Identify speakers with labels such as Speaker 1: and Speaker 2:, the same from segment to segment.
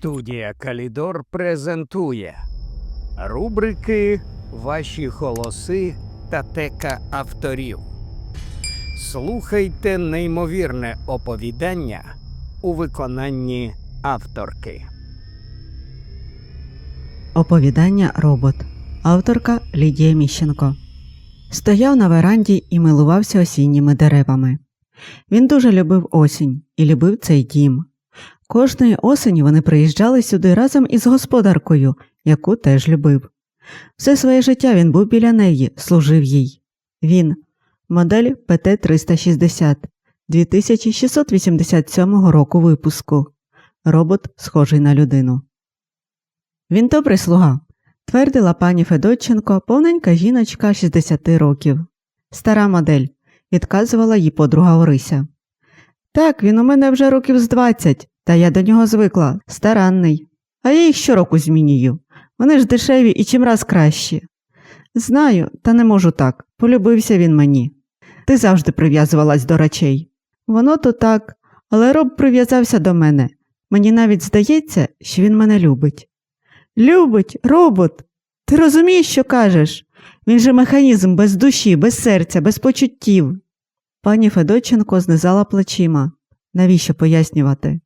Speaker 1: Студія Калідор презентує рубрики Ваші голоси та тека авторів. Слухайте неймовірне оповідання у виконанні авторки.
Speaker 2: Оповідання Робот. Авторка Лідія Міщенко. Стояв на веранді і милувався осінніми деревами. Він дуже любив осінь і любив цей дім. Кожної осені вони приїжджали сюди разом із господаркою, яку теж любив. Все своє життя він був біля неї, служив їй. Він модель ПТ-360 2687 року випуску. Робот схожий на людину. Він добрий слуга, твердила пані Федотченко, повненька жіночка 60 років. Стара модель, відказувала їй подруга Орися. Так, він у мене вже років з 20, та я до нього звикла, старанний. А я їх щороку змінюю. Вони ж дешеві і чимраз кращі. Знаю, та не можу так. Полюбився він мені. Ти завжди прив'язувалась до речей. Воно то так, але роб прив'язався до мене. Мені навіть здається, що він мене любить. Любить, робот. Ти розумієш, що кажеш? Він же механізм без душі, без серця, без почуттів. Пані Федотченко знизала плечима. Навіщо пояснювати?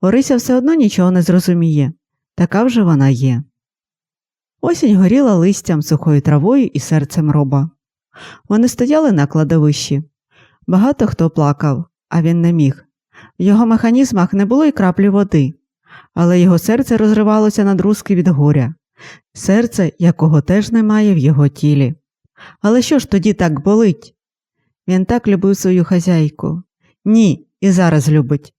Speaker 2: Орися все одно нічого не зрозуміє. Така вже вона є. Осінь горіла листям, сухою травою і серцем роба. Вони стояли на кладовищі. Багато хто плакав, а він не міг. В його механізмах не було й краплі води, але його серце розривалося на друзки від горя, серце, якого теж немає в його тілі. Але що ж тоді так болить? Він так любив свою хазяйку. Ні, і зараз любить.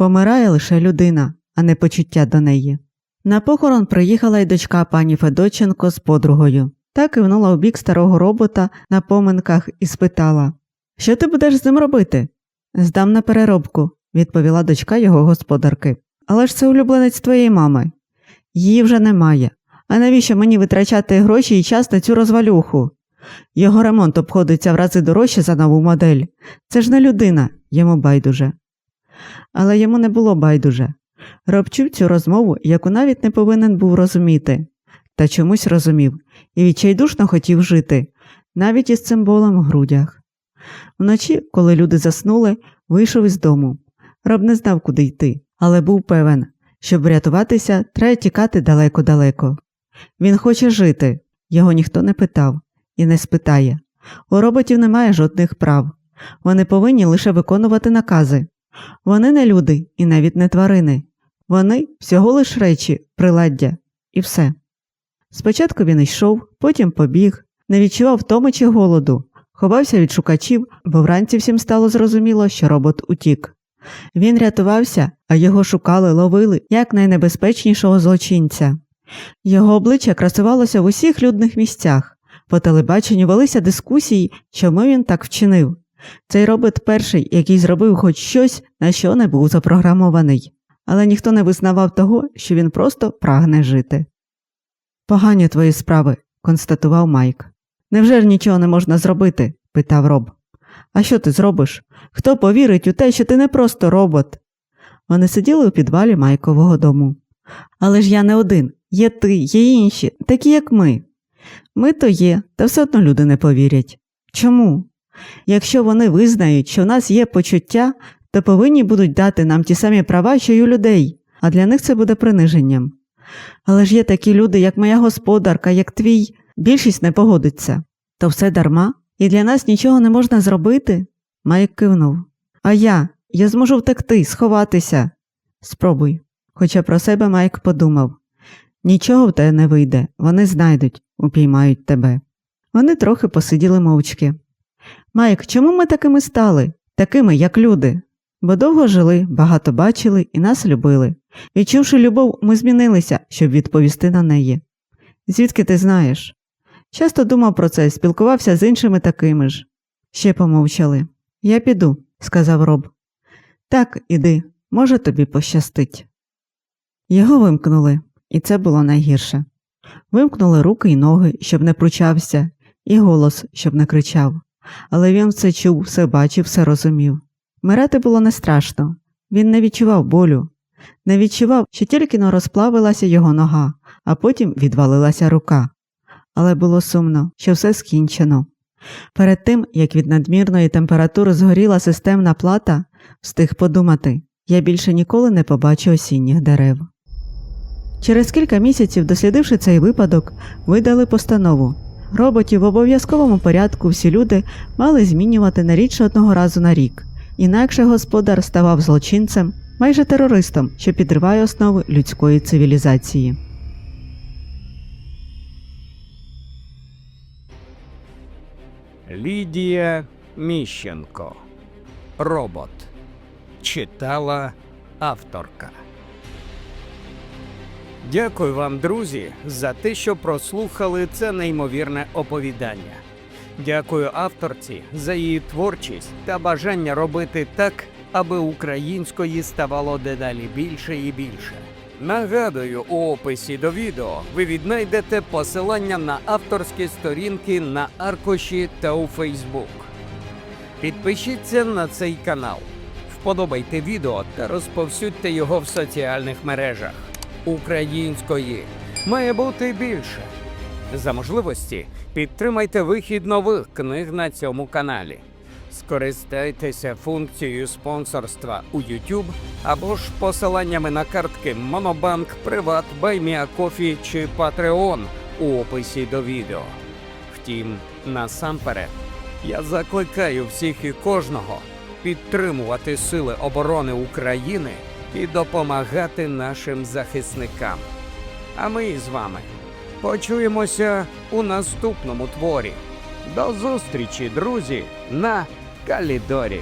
Speaker 2: Помирає лише людина, а не почуття до неї. На похорон приїхала й дочка пані Федоченко з подругою та кивнула у бік старого робота на поминках і спитала Що ти будеш з ним робити? Здам на переробку, відповіла дочка його господарки. Але ж це улюбленець твоєї мами. Її вже немає. А навіщо мені витрачати гроші і час на цю розвалюху? Його ремонт обходиться в рази дорожче за нову модель. Це ж не людина, йому байдуже. Але йому не було байдуже. Роб чув цю розмову, яку навіть не повинен був розуміти, та чомусь розумів і відчайдушно хотів жити, навіть із цим болем в грудях. Вночі, коли люди заснули, вийшов із дому. Роб не знав, куди йти, але був певен, щоб врятуватися, треба тікати далеко-далеко. Він хоче жити, його ніхто не питав і не спитає. У роботів немає жодних прав. Вони повинні лише виконувати накази. Вони не люди і навіть не тварини. Вони всього лиш речі, приладдя, і все. Спочатку він йшов, потім побіг, не відчував втоми чи голоду, ховався від шукачів, бо вранці всім стало зрозуміло, що робот утік. Він рятувався, а його шукали, ловили як найнебезпечнішого злочинця. Його обличчя красувалося в усіх людних місцях. По телебаченню велися дискусії, чому він так вчинив. Цей робот перший, який зробив хоч щось, на що не був запрограмований, але ніхто не визнавав того, що він просто прагне жити. Погані твої справи, констатував Майк. Невже ж нічого не можна зробити? питав Роб. А що ти зробиш? Хто повірить у те, що ти не просто робот? Вони сиділи у підвалі Майкового дому. Але ж я не один, є ти, є інші, такі, як ми. Ми то є, та все одно люди не повірять. Чому? Якщо вони визнають, що в нас є почуття, то повинні будуть дати нам ті самі права, що й у людей, а для них це буде приниженням. Але ж є такі люди, як моя господарка, як твій, більшість не погодиться. То все дарма, і для нас нічого не можна зробити? Майк кивнув. А я, я зможу втекти, сховатися. Спробуй. Хоча про себе Майк подумав нічого в тебе не вийде, вони знайдуть, упіймають тебе. Вони трохи посиділи мовчки. Майк, чому ми такими стали? Такими, як люди? Бо довго жили, багато бачили і нас любили. Відчувши любов, ми змінилися, щоб відповісти на неї. Звідки ти знаєш? Часто думав про це, спілкувався з іншими такими ж. Ще помовчали. Я піду, сказав Роб. Так, іди, може, тобі пощастить. Його вимкнули, і це було найгірше. Вимкнули руки й ноги, щоб не пручався, і голос, щоб не кричав. Але він все чув, все бачив, все розумів. Мирати було не страшно. Він не відчував болю. Не відчував, що тільки но розплавилася його нога, а потім відвалилася рука. Але було сумно, що все скінчено. Перед тим, як від надмірної температури згоріла системна плата, встиг подумати я більше ніколи не побачу осінніх дерев. Через кілька місяців, дослідивши цей випадок, видали постанову. Роботів в обов'язковому порядку всі люди мали змінювати не рідше одного разу на рік, інакше господар ставав злочинцем, майже терористом, що підриває основи людської цивілізації.
Speaker 1: Лідія Міщенко. Робот. Читала авторка. Дякую вам, друзі, за те, що прослухали це неймовірне оповідання. Дякую авторці за її творчість та бажання робити так, аби української ставало дедалі більше і більше. Нагадую, у описі до відео ви віднайдете посилання на авторські сторінки на аркуші та у Фейсбук. Підпишіться на цей канал, вподобайте відео та розповсюдьте його в соціальних мережах. Української має бути більше. За можливості підтримайте вихід нових книг на цьому каналі. Скористайтеся функцією спонсорства у YouTube або ж посиланнями на картки Monobank, Приват, BuyMeACoffee чи Patreon у описі до відео. Втім, насамперед, я закликаю всіх і кожного підтримувати Сили оборони України і допомагати нашим захисникам. А ми з вами почуємося у наступному творі. До зустрічі, друзі, на Калідорі.